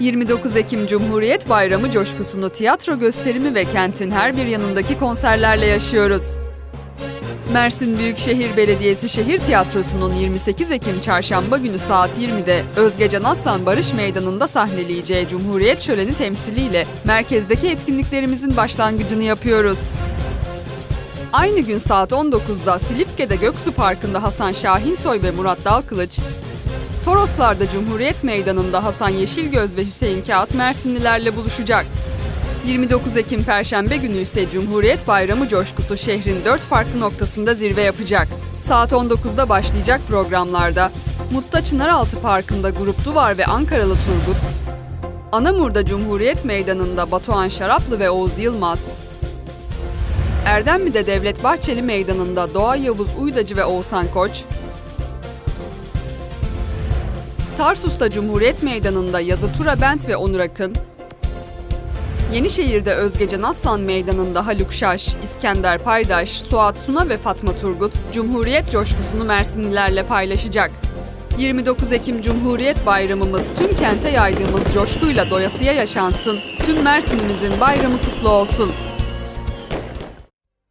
29 Ekim Cumhuriyet Bayramı coşkusunu tiyatro gösterimi ve kentin her bir yanındaki konserlerle yaşıyoruz. Mersin Büyükşehir Belediyesi Şehir Tiyatrosu'nun 28 Ekim Çarşamba günü saat 20'de Özgecan Aslan Barış Meydanı'nda sahneleyeceği Cumhuriyet Şöleni temsiliyle merkezdeki etkinliklerimizin başlangıcını yapıyoruz. Aynı gün saat 19'da Silifke'de Göksu Parkı'nda Hasan Şahinsoy ve Murat Dalkılıç, Toroslar'da Cumhuriyet Meydanı'nda Hasan Yeşilgöz ve Hüseyin Kağıt Mersinlilerle buluşacak. 29 Ekim Perşembe günü ise Cumhuriyet Bayramı coşkusu şehrin dört farklı noktasında zirve yapacak. Saat 19'da başlayacak programlarda Mutta Çınaraltı Parkı'nda Grup Duvar ve Ankaralı Turgut, Anamur'da Cumhuriyet Meydanı'nda Batuhan Şaraplı ve Oğuz Yılmaz, Erdemli'de Devlet Bahçeli Meydanı'nda Doğa Yavuz Uydacı ve Oğuzhan Koç, Tarsus'ta Cumhuriyet Meydanı'nda Yazı Tura Bent ve Onur Akın, Yenişehir'de Özgecan Aslan Meydanı'nda Haluk Şaş, İskender Paydaş, Suat Suna ve Fatma Turgut, Cumhuriyet coşkusunu Mersinlilerle paylaşacak. 29 Ekim Cumhuriyet Bayramımız tüm kente yaydığımız coşkuyla doyasıya yaşansın. Tüm Mersin'imizin bayramı kutlu olsun.